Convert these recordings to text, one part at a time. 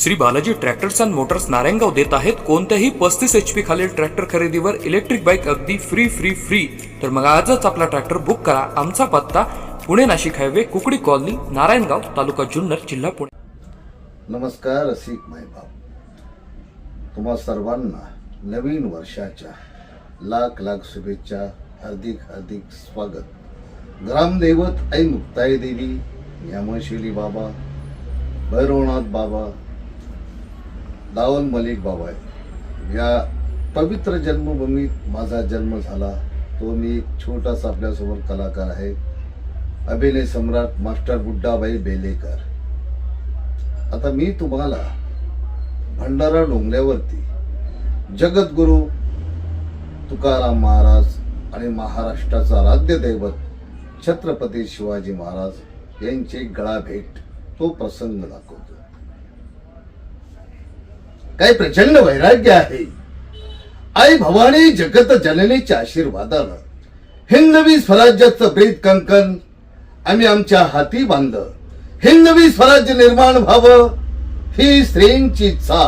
Shri Balaji tractors and motors Narayangaon देत आहेत. कोणत्याही पस्तीस एच पी खालील ट्रॅक्टर खरेदीवर इलेक्ट्रिक बाईक अगदी फ्री फ्री फ्री तर मग आजच आपला ट्रॅक्टर बुक करा. आमचा पत्ता पुणे नाशिक हायवे कुकडी कॉलनी नारायणगाव तालुका जुन्नर जिल्हा पुणे. नमस्कार रसिक मायबाप. तुम्हा सर्वांना नवीन वर्षाच्या लाख लाख शुभेच्छा. हार्दिक हार्दिक स्वागत. ग्रामदैवत आई मुक्ताई देवी यामशिली बाबा भैरवनाथ बाबा दावल मलिक बाबा या पवित्र जन्मभूमीत माझा जन्म झाला. तो मी एक छोटासा आपल्यासमोर कलाकार आहे. अभिनय सम्राट मास्टर बुड्डाबाई बेलेकर. आता मी तुम्हाला भंडारा डोंगल्यावरती जगद्गुरु तुकाराम महाराज आणि महाराष्ट्राचा राज्य दैवत छत्रपती शिवाजी महाराज यांची गळा भेट तो प्रसंग दाखवतो. काही प्रचंड वैराग्य आहे. आई भवानी जगत जननीच्या आशीर्वादानं हिंदवी स्वराज्याचं ब्रीद कंकन आम्ही आमच्या हाती बांध. हिंदवी स्वराज्य निर्माण व्हावं ही स्त्रींची इच्छा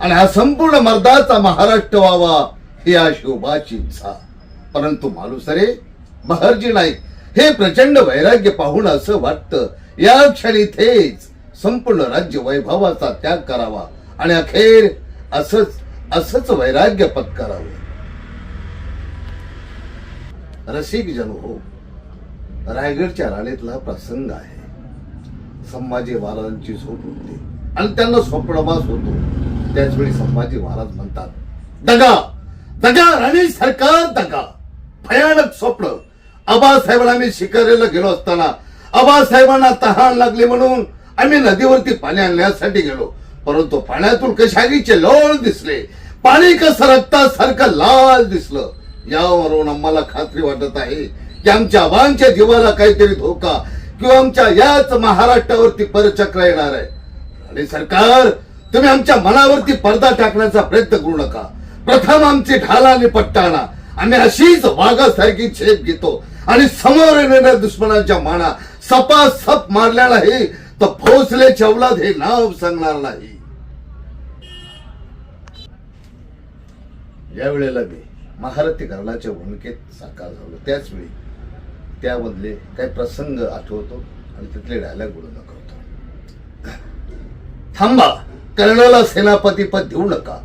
आणि हा संपूर्ण मर्दाचा महाराष्ट्र व्हावा ही या शोभाची इच्छा परंतु मालुसरे बहरजी नाईक हे प्रचंड वैराग्य पाहून असं वाटतं या क्षणी थेच संपूर्ण राज्य वैभवाचा त्याग करावा. आणि अखेर असंच असंच वैराग्य पत्करावं रसिक जन हो रायगडच्या राणीतला प्रसंग आहे. संभाजी महाराजांची झोप होते. आणि त्यांना स्वप्नवास होतो. त्याच वेळी संभाजी महाराज म्हणतात दगा दगा राणी सरकार दगा. भयानक स्वप्न. आबासाहेबांना आम्ही शिकारीला गेलो असताना आबासाहेबांना तहान लागली म्हणून आम्ही नदीवरती पाणी आणण्यासाठी गेलो. परंतु पाण्यातून कशागीचे लोळ दिसले पाणी कसं रक्तासारखं लाल दिसलं यावरून आम्हाला खात्री वाटत आहे की आमच्या आबांच्या जीवाला काहीतरी धोका किंवा आमच्या याच महाराष्ट्रावरती परचक्र येणार आहे. आणि सरकार तुम्ही आमच्या मनावरती पडदा टाकण्याचा प्रयत्न करू नका. प्रथम आमची ढाला आणि पट्टाणा आम्ही अशीच वाघासारखी छेप घेतो आणि समोर येणाऱ्या दुश्मनांच्या माना सपासप मारल्या नाही तर भोसले चवलाद हे नाव सांगणार नाही. ज्या वेळेला मी महारथी कर्णाच्या भूमिकेत साकार झालो. त्याचवेळी त्यामधले काही प्रसंग आठवतो आणि तिथले डायलॉग बोलू करतो थांबा कर्णाला सेनापती पद देऊ नका.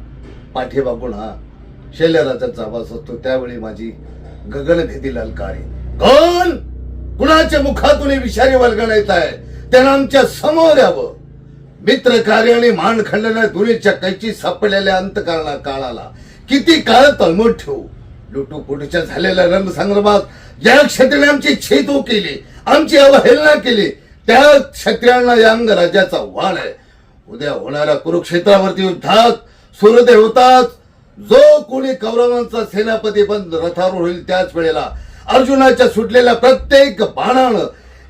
पाठीबागून हा शैल्यराजाचा आवाज असतो. त्यावेळी माझी गगनभेदी ललकारी कोण? कुणाच्या मुखातून विषारी वर्गण येत आहे? त्यांना आमच्यासमोर यावं. मित्र कार्य आणि मान खंडना दुरीच्या कैची सापडलेल्या अंतकारणा काळाला. किती काळ तळमळ ठेवू? लुटू पुढच्या झालेल्या रणसंग्रामात ज्या क्षत्रियाने आमची छेतू केली आमची अवहेलना केली. त्या क्षत्रियांना या अंग राज्याचा वाढ आहे. उद्या होणाऱ्या कुरुक्षेत्रावरती युद्धात सूर्योदय होताच. जो कोणी कौरवांचा सेनापती बंद रथारूढ होईल त्याच वेळेला अर्जुनाच्या सुटलेल्या प्रत्येक बाणानं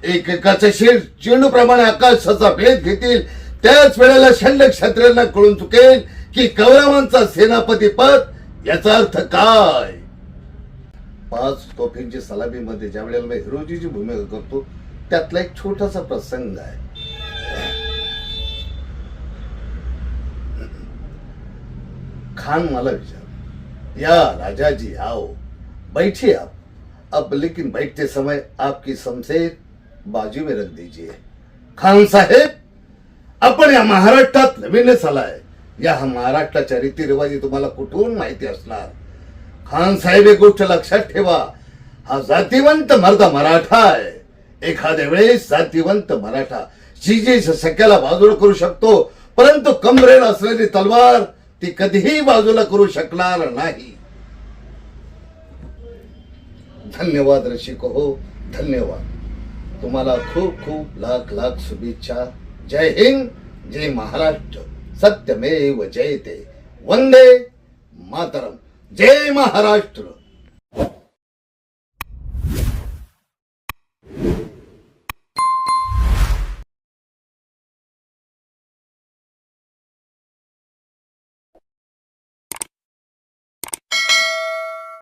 एकेकाच्या शेर चेंडूप्रमाणे आकाशाचा भेद घेतील. त्याच वेळेला शल्य क्षत्रियांना कळून चुकेल की कौरवांचा सेनापती पद याचा अर्थ काय? पाच तोफींची सलामीमध्ये ज्या वेळेला मी हिरोजीची भूमिका करतो त्यातला एक छोटासा प्रसंग आहे. खान मला विचार. या राजा जी आओ बैठिए आप. अब लेकिन बैठते समय आपकी शमशेर बाजू में रख दीजिए। खान साहेब आपण या महाराष्ट्रात नवीनच आलाय या महाराष्ट्राच्या रीतिरिवाजी तुम्हाला कुठून माहिती असणार? खान साहेब एक गोष्ट लक्षात ठेवा. हा जातीवंत मर्दा मराठा आहे. एखाद्या वेळेस जातीवंत मराठा शिजे सख्याला बाजूला करू शकतो परंतु कमरेल असलेली तलवार ती कधीही बाजूला करू शकणार नाही. धन्यवाद रसिक हो धन्यवाद. तुम्हाला खूप खूप लाख लाख शुभेच्छा. जय हिंद जय महाराष्ट्र. सत्यमेव जयते. वंदे मातरम. जय महाराष्ट्र.